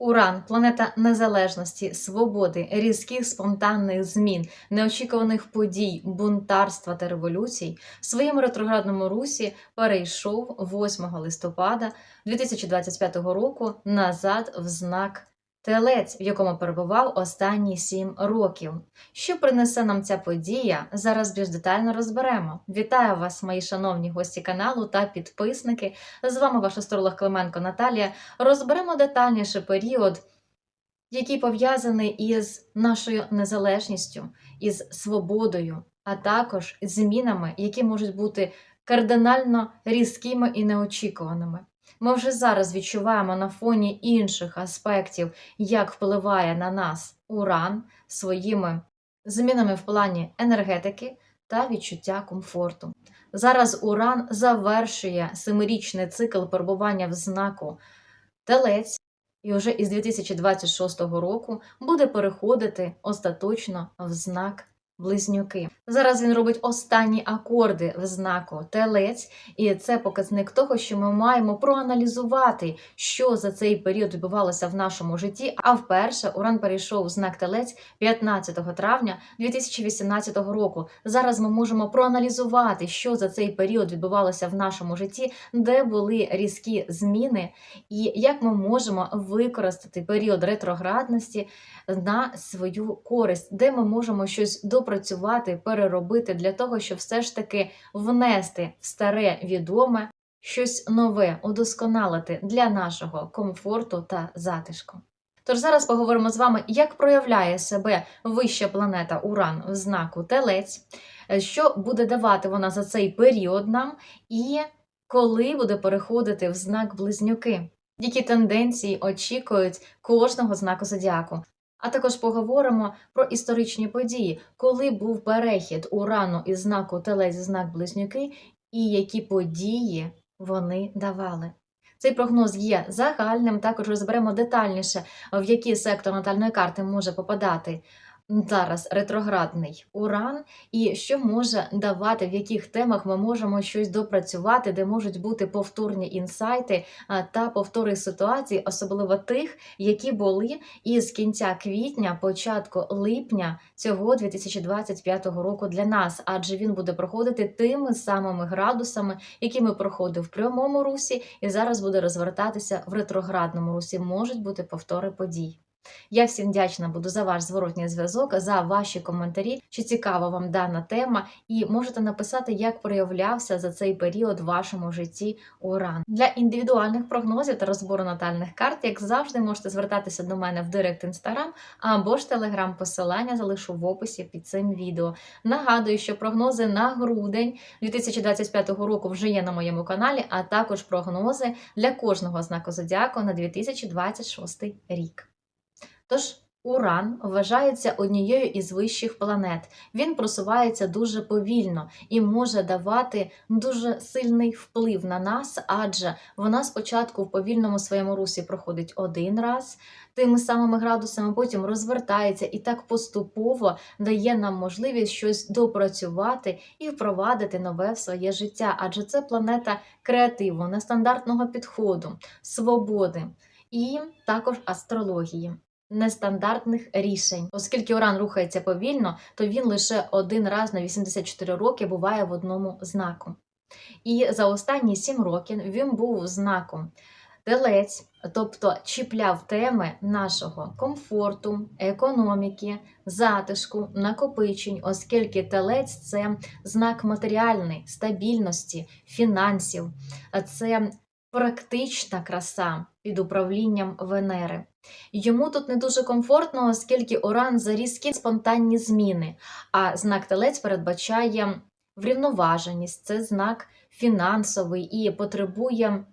Уран, планета незалежності, свободи, різких спонтанних змін, неочікуваних подій, бунтарства та революцій, в своєму ретроградному русі перейшов 8 листопада 2025 року назад в знак Телець, в якому перебував останні сім років. Що принесе нам ця подія? Зараз більш детально розберемо. Вітаю вас, мої шановні гості каналу та підписники. З вами ваш астролог Клименко Наталія. Розберемо детальніше період, який пов'язаний із нашою незалежністю, із свободою, а також змінами, які можуть бути кардинально різкими і неочікуваними. Ми вже зараз відчуваємо на фоні інших аспектів, як впливає на нас уран своїми змінами в плані енергетики та відчуття комфорту. Зараз уран завершує семирічний цикл перебування в знаку Телець, і вже із 2026 року буде переходити остаточно в знак Близнюки. Зараз він робить останні акорди в знаку Телець, і це показник того, що ми маємо проаналізувати, що за цей період відбувалося в нашому житті. А вперше Уран перейшов в знак Телець 15 травня 2018 року. Зараз ми можемо проаналізувати, що за цей період відбувалося в нашому житті, де були різкі зміни, і як ми можемо використати період ретроградності на свою користь, де ми можемо щось допрацювати, переробити для того, щоб все ж таки внести в старе відоме щось нове, удосконалити для нашого комфорту та затишку. Тож зараз поговоримо з вами, як проявляє себе вища планета Уран в знаку Телець, що буде давати вона за цей період нам, і коли буде переходити в знак Близнюки. Які тенденції очікують кожного знаку зодіаку? А також поговоримо про історичні події, коли був перехід урану із знаку Телець знак Близнюки, і які події вони давали. Цей прогноз є загальним. Також розберемо детальніше, в які сектор натальної карти може попадати зараз ретроградний уран, і що може давати, в яких темах ми можемо щось допрацювати, де можуть бути повторні інсайти та повтори ситуацій, особливо тих, які були із кінця квітня, початку липня цього 2025 року для нас, адже він буде проходити тими самими градусами, якими проходив в прямому русі, і зараз буде розвертатися в ретроградному русі. Можуть бути повтори подій. Я всім вдячна буду за ваш зворотній зв'язок, за ваші коментарі, чи цікава вам дана тема, і можете написати, як проявлявся за цей період в вашому житті уран. Для індивідуальних прогнозів та розбору натальних карт, як завжди, можете звертатися до мене в директ інстаграм або ж телеграм. Посилання залишу в описі під цим відео. Нагадую, що прогнози на грудень 2025 року вже є на моєму каналі, а також прогнози для кожного знаку зодіаку на 2026 рік. Тож Уран вважається однією із вищих планет. Він просувається дуже повільно і може давати дуже сильний вплив на нас, адже вона спочатку в повільному своєму русі проходить один раз тими самими градусами, потім розвертається і так поступово дає нам можливість щось допрацювати і впровадити нове в своє життя. Адже це планета креативу, нестандартного підходу, свободи і також астрології нестандартних рішень. Оскільки Уран рухається повільно, то він лише один раз на 84 роки буває в одному знаку. І за останні 7 років він був знаком телець, тобто чіпляв теми нашого комфорту, економіки, затишку, накопичень, оскільки телець це знак матеріальний, стабільності, фінансів, це практична краса під управлінням Венери. Йому тут не дуже комфортно, оскільки Уран за різкі спонтанні зміни, а знак Телець передбачає врівноваженість, це знак фінансовий і потребує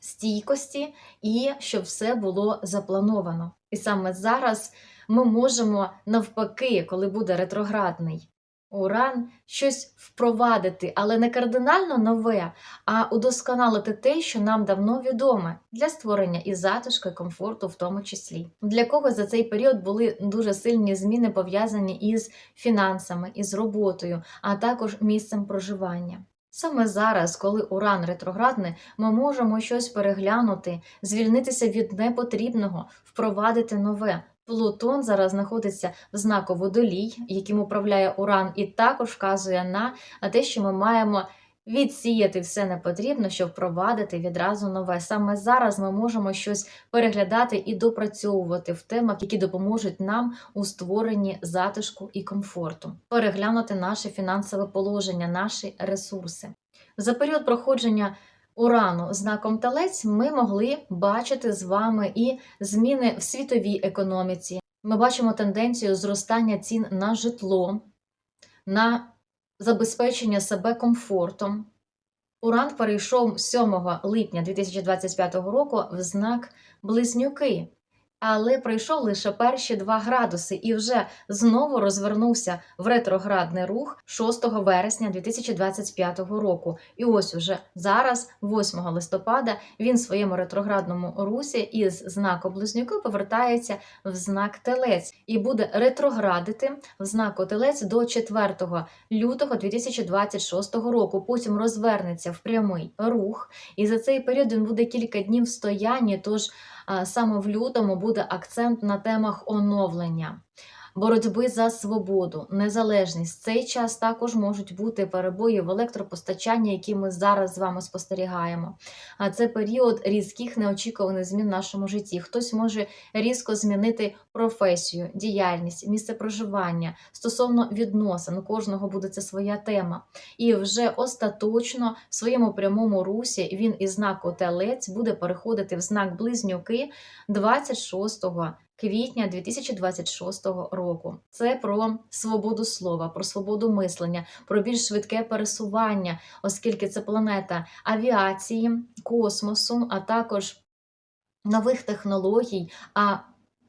стійкості і щоб все було заплановано. І саме зараз ми можемо навпаки, коли буде ретроградний Уран щось впровадити, але не кардинально нове, а удосконалити те, що нам давно відоме, для створення і затишку, і комфорту, в тому числі. Для кого за цей період були дуже сильні зміни пов'язані із фінансами, із роботою, а також місцем проживання. Саме зараз, коли уран ретроградний, ми можемо щось переглянути, звільнитися від непотрібного, впровадити нове. Плутон зараз знаходиться в знаку водолій, яким управляє уран, і також вказує на те, що ми маємо відсіяти все непотрібне, щоб впровадити відразу нове. Саме зараз ми можемо щось переглядати і допрацьовувати в темах, які допоможуть нам у створенні затишку і комфорту, переглянути наше фінансове положення, наші ресурси. За період проходження урану знаком телець ми могли бачити з вами і зміни в світовій економіці. Ми бачимо тенденцію зростання цін на житло, на забезпечення себе комфортом. Уран перейшов 7 липня 2025 року в знак Близнюки, але пройшов лише перші 2 градуси і вже знову розвернувся в ретроградний рух 6 вересня 2025 року. І ось уже зараз, 8 листопада, він в своєму ретроградному русі із знаку Близнюки повертається в знак Телець і буде ретроградити в знаку Телець до 4 лютого 2026 року. Потім розвернеться в прямий рух, і за цей період він буде кілька днів в стоянні. Тож саме в лютому буде акцент на темах оновлення. Боротьби за свободу, незалежність. Цей час також можуть бути перебої в електропостачанні, які ми зараз з вами спостерігаємо. А це період різких неочікуваних змін в нашому житті. Хтось може різко змінити професію, діяльність, місце проживання стосовно відносин. У кожного буде це своя тема. І вже остаточно в своєму прямому русі він із знаку Телець буде переходити в знак Близнюки 26 квітня 2026 року. Це про свободу слова, про свободу мислення, про більш швидке пересування, оскільки це планета авіації, космосу, а також нових технологій. а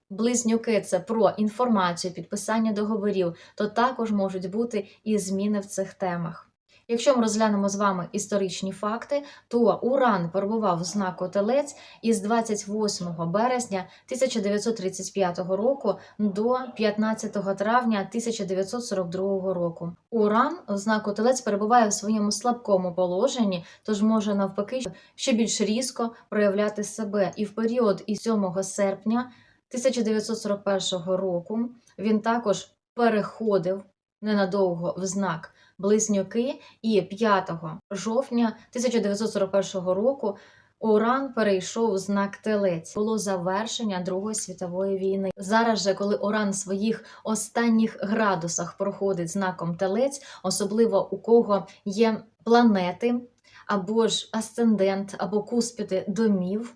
Близнюки це про інформацію, підписання договорів, то також можуть бути і зміни в цих темах. Якщо ми розглянемо з вами історичні факти, то Уран перебував в знаку Телець із 28 березня 1935 року до 15 травня 1942 року. Уран в знаку Телець перебуває в своєму слабкому положенні, тож може навпаки ще більш різко проявляти себе. І в період із 7 серпня 1941 року він також переходив ненадовго в знак Близнюки, і 5 жовтня 1941 року Уран перейшов в знак Телець. Було завершення Другої світової війни. Зараз же, коли Уран в своїх останніх градусах проходить знаком Телець, особливо у кого є планети або ж асцендент, або куспіди домів.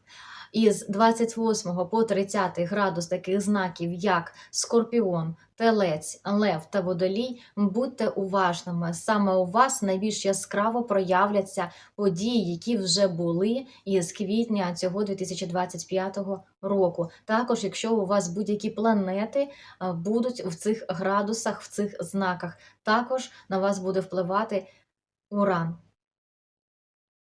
Із 28 по 30 градус таких знаків, як Скорпіон, Телець, Лев та Водолій, будьте уважними. Саме у вас найбільш яскраво проявляться події, які вже були із квітня цього 2025 року. Також, якщо у вас будь-які планети будуть в цих градусах, в цих знаках, також на вас буде впливати уран.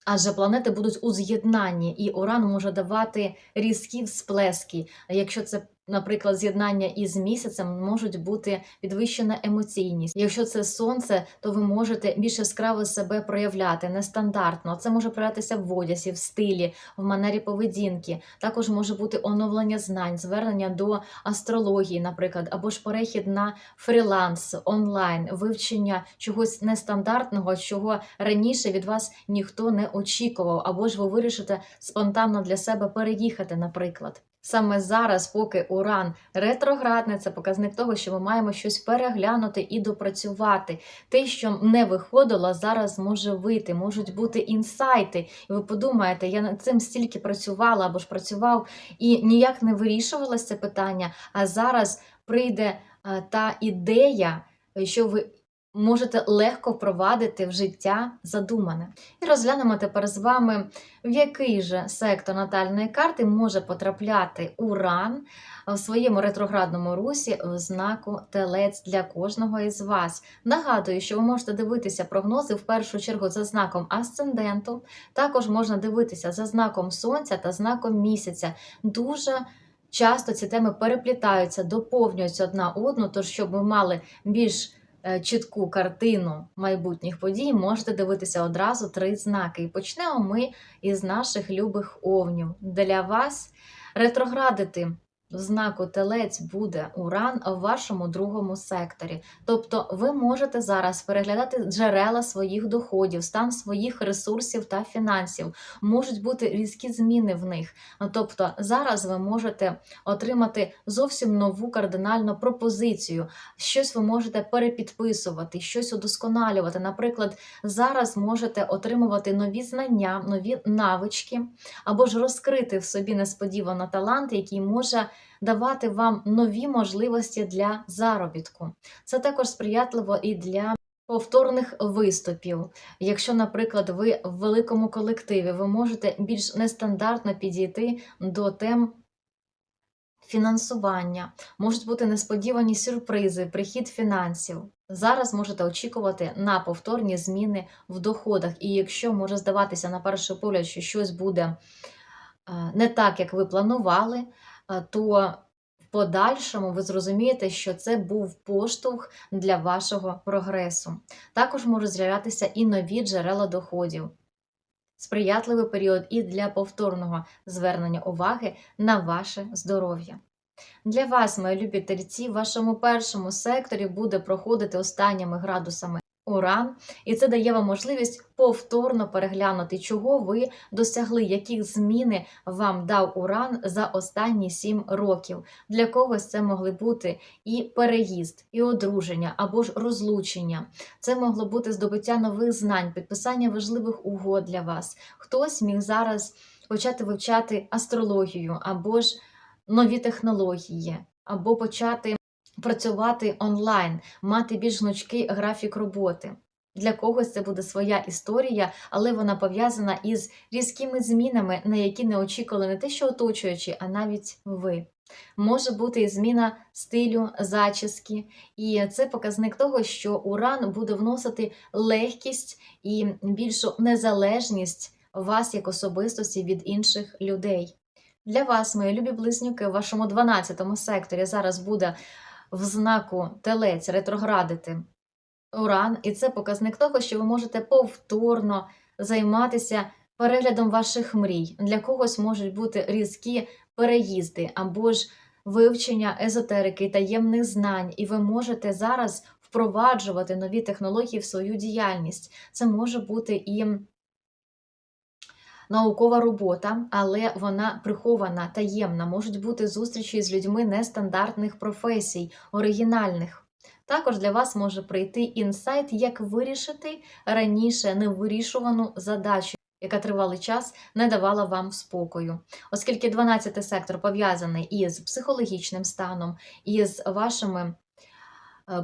Адже планети будуть у з'єднанні, і Уран може давати різкі всплески. Якщо це, наприклад, з'єднання із місяцем, можуть бути підвищена емоційність. Якщо це сонце, то ви можете більш яскраво себе проявляти нестандартно. Це може проявлятися в одязі, в стилі, в манері поведінки. Також може бути оновлення знань, звернення до астрології, наприклад, або ж перехід на фріланс, онлайн, вивчення чогось нестандартного, чого раніше від вас ніхто не очікував, або ж ви вирішите спонтанно для себе переїхати, наприклад. Саме зараз, поки уран ретроградний, це показник того, що ми маємо щось переглянути і допрацювати. Те, що не виходило, зараз може вийти, можуть бути інсайти. І ви подумаєте, я над цим стільки працювала або ж працював і ніяк не вирішувалося це питання. А зараз прийде та ідея, що ви можете легко впровадити в життя задумане. І розглянемо тепер з вами, в який же сектор натальної карти може потрапляти уран в своєму ретроградному русі в знаку телець для кожного із вас. Нагадую, що ви можете дивитися прогнози в першу чергу за знаком асценденту, також можна дивитися за знаком сонця та знаком місяця. Дуже Часто ці теми переплітаються, доповнюються одна одну, тож щоб ви мали більш чітку картину майбутніх подій, можете дивитися одразу три знаки. І почнемо ми із наших любих овнів. Для вас ретроградити знаку Телець буде Уран в вашому другому секторі. Тобто ви можете зараз переглядати джерела своїх доходів, стан своїх ресурсів та фінансів. Можуть бути різкі зміни в них. Тобто зараз ви можете отримати зовсім нову кардинальну пропозицію. Щось ви можете перепідписувати, щось удосконалювати. Наприклад, зараз можете отримувати нові знання, нові навички, або ж розкрити в собі несподівано талант, який може давати вам нові можливості для заробітку. Це також сприятливо і для повторних виступів. Якщо, наприклад, ви в великому колективі, ви можете більш нестандартно підійти до тем. Фінансування можуть бути несподівані сюрпризи, прихід фінансів. Зараз можете очікувати на повторні зміни в доходах. І якщо може здаватися на перший погляд, що щось буде е, не так, як ви планували, то в подальшому ви зрозумієте, що це був поштовх для вашого прогресу. Також можуть з'являтися і нові джерела доходів. Сприятливий період і для повторного звернення уваги на ваше здоров'я. Для вас, мої любі тельці, в вашому першому секторі буде проходити останніми градусами уран, і це дає вам можливість повторно переглянути, чого ви досягли, яких зміни вам дав уран за останні 7 років. Для когось це могли бути і переїзд, і одруження або ж розлучення. Це могло бути здобуття нових знань, підписання важливих угод для вас. Хтось міг зараз почати вивчати астрологію або ж нові технології, або почати працювати онлайн, мати більш гнучкий графік роботи. Для когось це буде своя історія, але вона пов'язана із різкими змінами, на які не очікували не те, що оточуючі, а навіть ви. Може бути і зміна стилю, зачіски, і це показник того, що уран буде вносити легкість і більшу незалежність вас як особистості від інших людей. Для вас, мої любі близнюки, в вашому 12 секторі зараз буде в знаку телець ретроградити уран, і це показник того, що ви можете повторно займатися переглядом ваших мрій. Для когось можуть бути різкі переїзди або ж вивчення езотерики, таємних знань, і ви можете зараз впроваджувати нові технології в свою діяльність. Це може бути і наукова робота, але вона прихована, таємна. Можуть бути зустрічі з людьми нестандартних професій, оригінальних. Також для вас може прийти інсайт, як вирішити раніше невирішувану задачу, яка тривалий час не давала вам спокою. Оскільки 12 сектор пов'язаний із психологічним станом, із вашими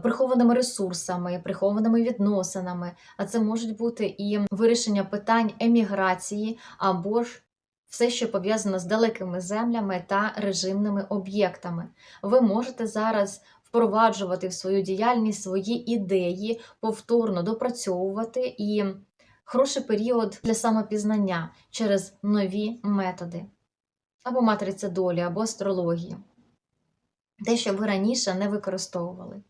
прихованими ресурсами, прихованими відносинами, а це можуть бути і вирішення питань еміграції або ж все, що пов'язано з далекими землями та режимними об'єктами. Ви можете зараз впроваджувати в свою діяльність свої ідеї, повторно допрацьовувати і хороший період для самопізнання через нові методи, або матриця долі, або астрології. Те, що ви раніше не використовували.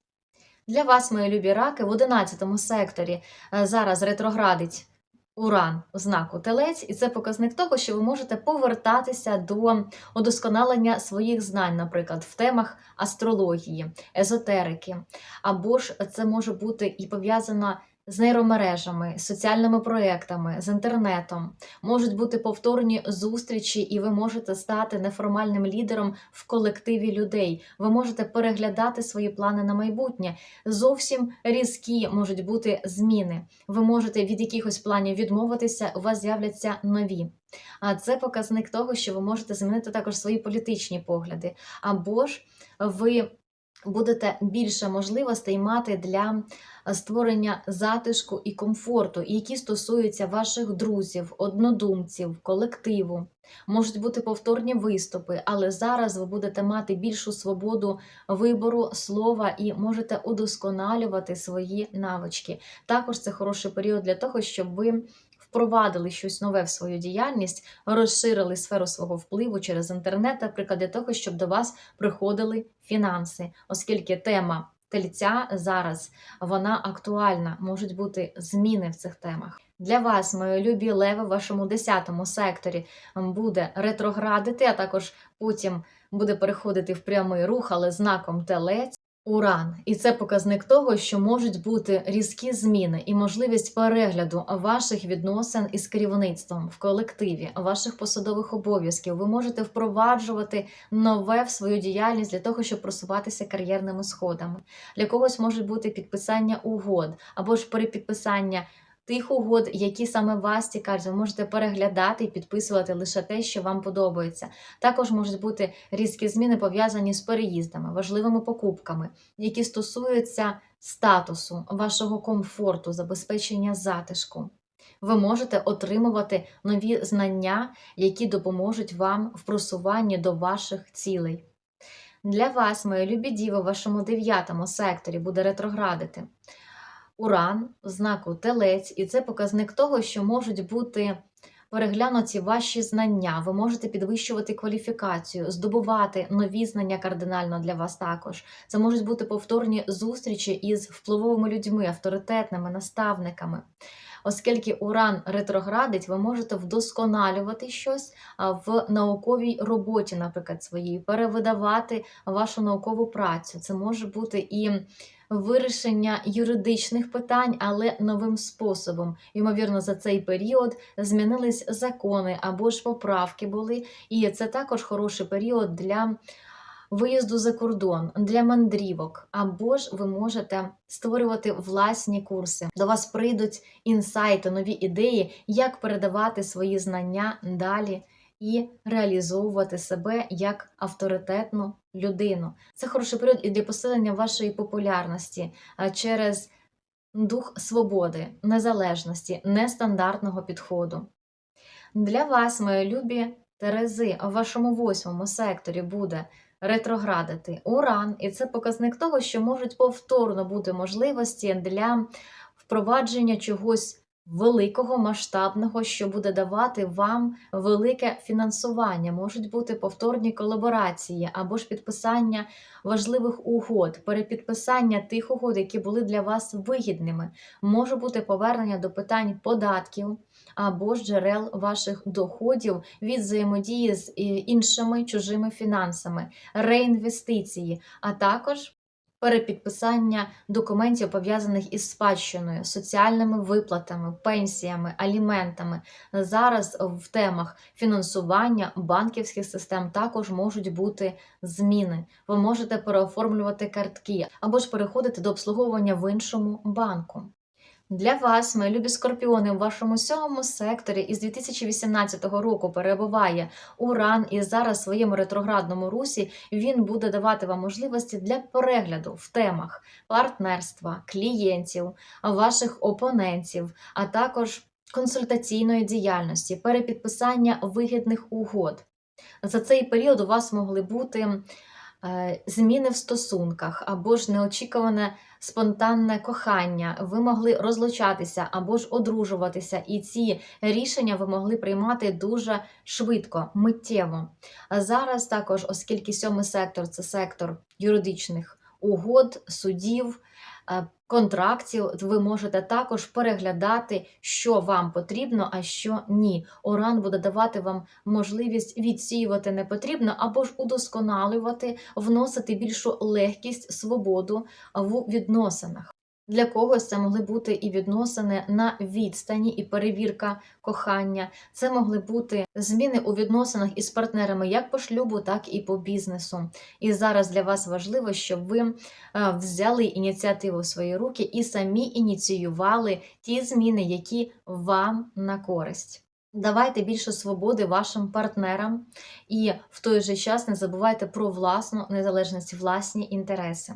Для вас, мої любі раки, в 11 секторі е, зараз ретроградить Уран у знаку Телець, і це показник того, що ви можете повертатися до удосконалення своїх знань, наприклад, в темах астрології, езотерики, або ж це може бути і пов'язано з нейромережами, з соціальними проектами, з інтернетом. Можуть бути повторні зустрічі, і ви можете стати неформальним лідером в колективі людей. Ви можете переглядати свої плани на майбутнє. Зовсім різкі можуть бути зміни. Ви можете від якихось планів відмовитися, у вас з'являться нові. А це показник того, що ви можете змінити також свої політичні погляди, або ж ви будете більше можливостей мати для створення затишку і комфорту, які стосуються ваших друзів, однодумців, колективу. Можуть бути повторні виступи, але зараз ви будете мати більшу свободу вибору слова і можете удосконалювати свої навички. Також це хороший період для того, щоб ви впровадили щось нове в свою діяльність, розширили сферу свого впливу через інтернет, наприклад, для того, щоб до вас приходили фінанси, оскільки тема тельця зараз вона актуальна, можуть бути зміни в цих темах. Для вас, мої любі леви, в вашому 10 секторі буде ретроградити, а також потім буде переходити в прямий рух, але знаком телець. Уран, і це показник того, що можуть бути різкі зміни і можливість перегляду ваших відносин із керівництвом в колективі, ваших посадових обов'язків. Ви можете впроваджувати нове в свою діяльність для того, щоб просуватися кар'єрними сходами. Для когось може бути підписання угод або ж перепідписання тих угод, які саме вас цікавлять. Ви можете переглядати і підписувати лише те, що вам подобається. Також можуть бути різкі зміни пов'язані з переїздами, важливими покупками, які стосуються статусу, вашого комфорту, забезпечення затишку. Ви можете отримувати нові знання, які допоможуть вам в просуванні до ваших цілей. Для вас, мої любі діви, в вашому дев'ятому секторі буде ретроградити. Уран в знаку телець, і це показник того, що можуть бути переглянуті ваші знання. Ви можете підвищувати кваліфікацію, здобувати нові знання кардинально для вас також. Це можуть бути повторні зустрічі із впливовими людьми, авторитетними наставниками. Оскільки уран ретроградить, ви можете вдосконалювати щось в науковій роботі, наприклад, своїй, перевидавати вашу наукову працю. Це може бути і вирішення юридичних питань, але новим способом. Ймовірно, за цей період змінились закони або ж поправки були. І це також хороший період для виїзду за кордон, для мандрівок, або ж ви можете створювати власні курси. До вас прийдуть інсайти, нові ідеї, як передавати свої знання далі і реалізовувати себе як авторитетну людину. Це хороший період і для посилення вашої популярності через дух свободи, незалежності, нестандартного підходу. Для вас, мої любі Терези, в вашому восьмому секторі буде ретроградити уран, і це показник того, що можуть повторно бути можливості для впровадження чогось великого, масштабного, що буде давати вам велике фінансування. Можуть бути повторні колаборації або ж підписання важливих угод, перепідписання тих угод, які були для вас вигідними. Може бути повернення до питань податків або ж джерел ваших доходів від взаємодії з е, іншими чужими фінансами, реінвестиції, а також перепідписання документів, пов'язаних із спадщиною, соціальними виплатами, пенсіями, аліментами. Зараз в темах фінансування банківських систем також можуть бути зміни. Ви можете переоформлювати картки або ж переходити до обслуговування в іншому банку. Для вас, мої любі скорпіони, в вашому сьомому секторі із 2018 року перебуває Уран, і зараз в своєму ретроградному русі він буде давати вам можливості для перегляду в темах партнерства, клієнтів, ваших опонентів, а також консультаційної діяльності, перепідписання вигідних угод. За цей період у вас могли бути е, зміни в стосунках або ж неочікуване спонтанне кохання, ви могли розлучатися або ж одружуватися, і ці рішення ви могли приймати дуже швидко, миттєво. А зараз також, оскільки сьомий сектор це сектор юридичних угод, судів. Контрактів ви можете також переглядати, що вам потрібно, а що ні. Оран буде давати вам можливість відсіювати непотрібно або ж удосконалювати, вносити більшу легкість, свободу в відносинах. Для когось це могли бути і відносини на відстані, і перевірка кохання. Це могли бути зміни у відносинах із партнерами як по шлюбу, так і по бізнесу. І зараз для вас важливо, щоб ви е, взяли ініціативу в свої руки і самі ініціювали ті зміни, які вам на користь. Давайте більше свободи вашим партнерам, і в той же час не забувайте про власну незалежність, власні інтереси.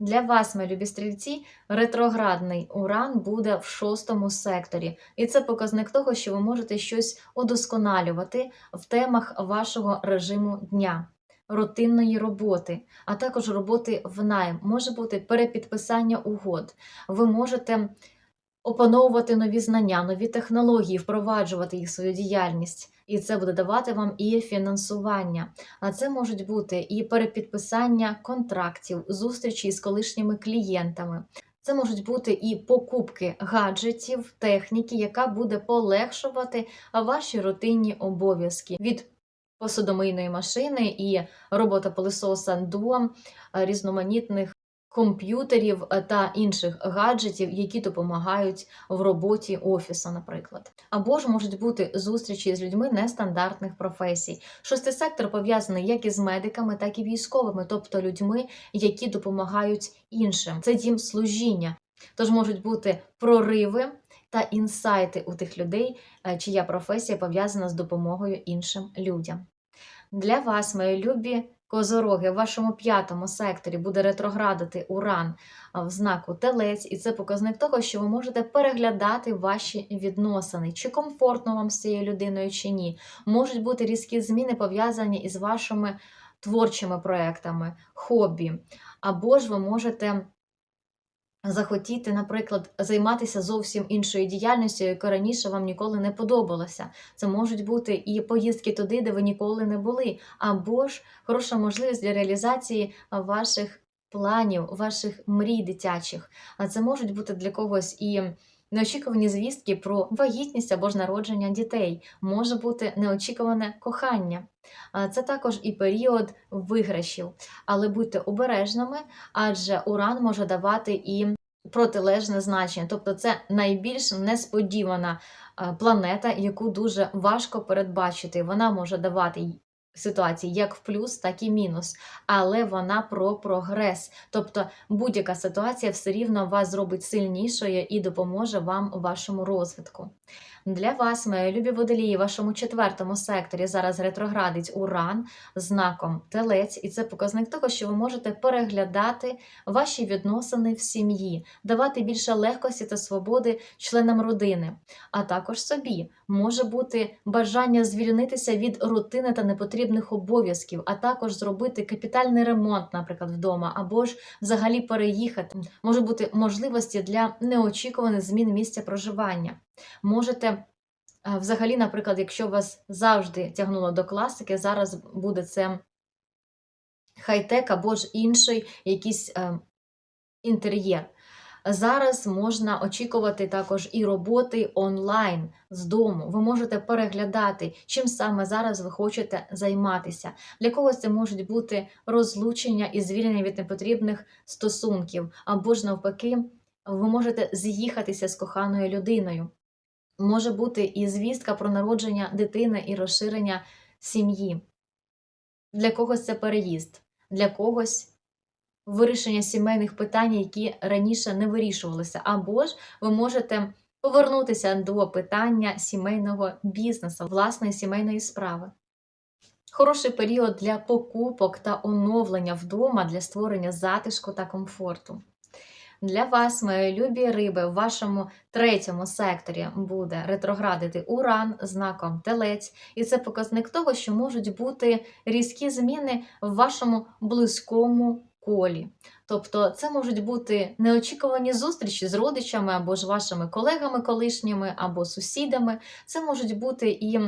Для вас, мої любі стрільці, ретроградний уран буде в шостому секторі, і це показник того, що ви можете щось удосконалювати в темах вашого режиму дня. Рутинної роботи, а також роботи в найм, може бути перепідписання угод. Ви можете опановувати нові знання, нові технології, впроваджувати їх в свою діяльність. І це буде давати вам і фінансування. А це можуть бути і перепідписання контрактів, зустрічі з колишніми клієнтами. Це можуть бути і покупки гаджетів, техніки, яка буде полегшувати ваші рутинні обов'язки від посудомийної машини і робота пилисоса до е, різноманітних комп'ютерів е, та інших гаджетів, які допомагають в роботі офісу, наприклад. Або ж можуть бути зустрічі з людьми нестандартних професій. Шостий сектор пов'язаний як із медиками, так і військовими, тобто людьми, які допомагають іншим. Це дім служіння. Тож можуть бути прориви та інсайти у тих людей, е, чия професія пов'язана з допомогою іншим людям. Для вас, мої любі козороги, в вашому п'ятому секторі буде ретроградити уран в знаку телець, і це показник того, що ви можете переглядати ваші відносини, чи комфортно вам з цією людиною, чи ні. Можуть бути різкі зміни пов'язані із вашими творчими проектами, хобі, або ж ви можете захотіти, наприклад, займатися зовсім іншою діяльністю, яка раніше вам ніколи не подобалася. Це можуть бути і поїздки туди, де ви ніколи не були, або ж хороша можливість для реалізації ваших планів, ваших мрій дитячих. А це можуть бути для когось і. Неочікувані звістки про вагітність або ж народження дітей може бути неочікуване кохання. Це також і період виграшів. Але будьте обережними, адже уран може давати і протилежне значення. Тобто, це найбільш несподівана планета, яку дуже важко передбачити. Вона може давати ситуації як в плюс, так і мінус. Але вона про прогрес. Тобто будь-яка ситуація все рівно вас зробить сильнішою і допоможе вам у вашому розвитку. Для вас, мої любі водолії, в вашому четвертому секторі зараз ретроградить уран знаком телець, і це показник того, що ви можете переглядати ваші відносини в сім'ї, давати більше легкості та свободи членам родини, а також собі. Може бути бажання звільнитися від рутини та непотрібних обов'язків, а також зробити капітальний ремонт, наприклад, вдома, або ж взагалі переїхати. Може бути можливості для неочікуваних змін місця проживання. Можете е, взагалі, наприклад, якщо вас завжди тягнуло до класики, зараз буде це хай-тек або ж інший якийсь е, інтер'єр. Зараз можна очікувати також і роботи онлайн з дому. Ви можете переглядати, чим саме зараз ви хочете займатися. Для когось це можуть бути розлучення і звільнення від непотрібних стосунків, або ж навпаки, ви можете з'їхатися з коханою людиною. Може бути і звістка про народження дитини і розширення сім'ї. Для когось це переїзд, для когось вирішення сімейних питань, які раніше не вирішувалися. Або ж ви можете повернутися до питання сімейного бізнесу, власної сімейної справи. Хороший період для покупок та оновлення вдома для створення затишку та комфорту. Для вас, мої любі риби, в вашому третьому секторі буде ретроградити уран знаком телець, і це показник того, що можуть бути різкі зміни в вашому близькому колі. Тобто, це можуть бути неочікувані зустрічі з родичами або ж вашими колегами колишніми, або сусідами. Це можуть бути і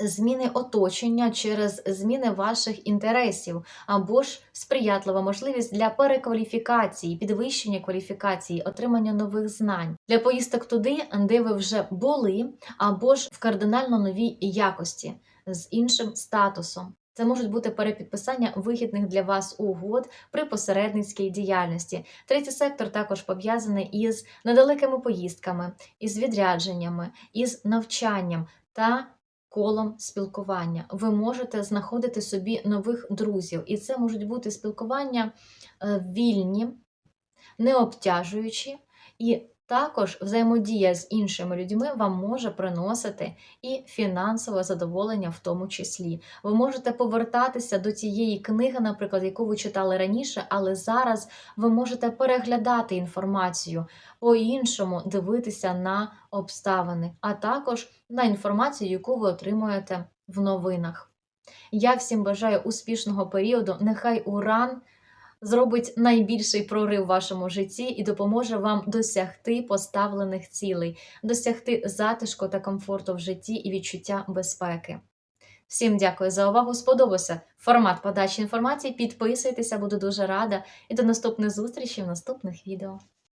зміни оточення через зміни ваших інтересів, або ж сприятлива можливість для перекваліфікації, підвищення кваліфікації, отримання нових знань, для поїздок туди, де ви вже були, або ж в кардинально новій якості з іншим статусом. Це можуть бути перепідписання вигідних для вас угод при посередницькій діяльності. Третій сектор також пов'язаний із недалекими поїздками, із відрядженнями, із навчанням та колом спілкування. Ви можете знаходити собі нових друзів, і це можуть бути спілкування е, вільні, не обтяжуючі, і також взаємодія з іншими людьми вам може приносити і фінансове задоволення в тому числі. Ви можете повертатися до тієї книги, наприклад, яку ви читали раніше, але зараз ви можете переглядати інформацію, по-іншому дивитися на обставини, а також на інформацію, яку ви отримуєте в новинах. Я всім бажаю успішного періоду. Нехай уран зробить найбільший прорив в вашому житті і допоможе вам досягти поставлених цілей, досягти затишку та комфорту в житті і відчуття безпеки. Всім дякую за увагу. Сподобався формат подачі інформації. Підписуйтеся, буду дуже рада. І до наступних зустрічей в наступних відео.